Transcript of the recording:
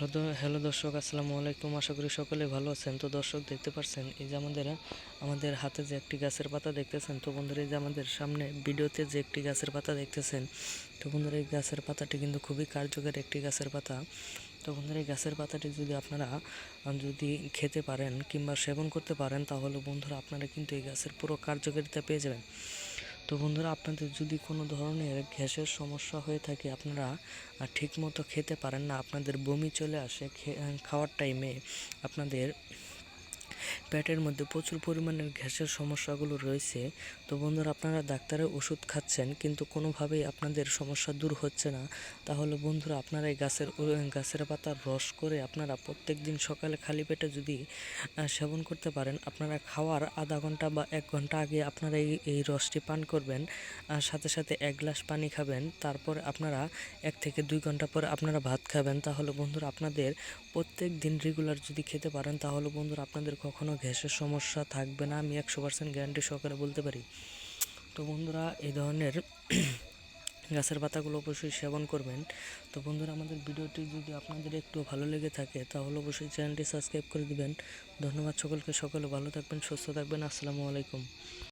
Hello hello দর্শক, আসসালামু আলাইকুম। আশা করি সকলে ভালো আছেন। তো দর্শক, দেখতে পাচ্ছেন এই যে আমাদের আমাদের হাতে যে একটি গাছের পাতা দেখতেছেন, তো বন্ধুরা, এই যে আমাদের সামনে ভিডিওতে যে একটি গাছের পাতা দেখতেছেন, তো বন্ধুরা, এই গাছের পাতাটি কিন্তু খুবই কার্যকর একটি গাছের পাতা। তো বন্ধুরা, এই গাছের পাতাটি যদি আপনারা যদি খেতে পারেন কিংবা সেবন করতে পারেন, তাহলে বন্ধুরা, আপনারা কিন্তু এই গাছের পুরো কার্যকারিতা পেয়ে যাবেন। তো বন্ধুরা, আপনাদের যদি কোনো ধরনের গ্যাসের সমস্যা হয়ে থাকে, আপনারা ঠিকমতো খেতে পারেন না, আপনাদের বমি চলে আসে খাওয়ার টাইমে আপনাদের পেটের মধ্যে প্রচুর পরিমাণের গ্যাসের সমস্যাগুলো রয়েছে। তো বন্ধুরা, আপনারা ডাক্তারের ওষুধ খাচ্ছেন, কিন্তু কোনোভাবেই আপনাদের সমস্যা দূর হচ্ছে না। তাহলে বন্ধুরা, আপনারা এই গাছের গাছের পাতার রস করে আপনারা প্রত্যেক দিন সকালে খালি পেটে যদি সেবন করতে পারেন, আপনারা খাওয়ার আধা ঘণ্টা বা এক ঘণ্টা আগে আপনারা এই এই রসটি পান করবেন, আর সাথে সাথে এক গ্লাস পানি খাবেন, তারপর আপনারা এক থেকে দুই ঘণ্টা পরে আপনারা ভাত খাবেন। তাহলে বন্ধুরা, আপনাদের প্রত্যেক দিন রেগুলার যদি খেতে পারেন, তাহলে বন্ধুরা, আপনাদের কখনো গ্যাসের সমস্যা থাকবে না, আমি একশো পার্সেন্ট গ্যারান্টি সহকারে বলতে পারি। তো বন্ধুরা, এই ধরনের গাছের পাতাগুলো অবশ্যই সেবন করবেন। তো বন্ধুরা, আমাদের ভিডিওটি যদি আপনাদের একটু ভালো লেগে থাকে, তাহলে অবশ্যই চ্যানেলটি সাবস্ক্রাইব করে দিবেন। ধন্যবাদ সকলকে, সকলে ভালো থাকবেন, সুস্থ থাকবেন। আসসালামু আলাইকুম।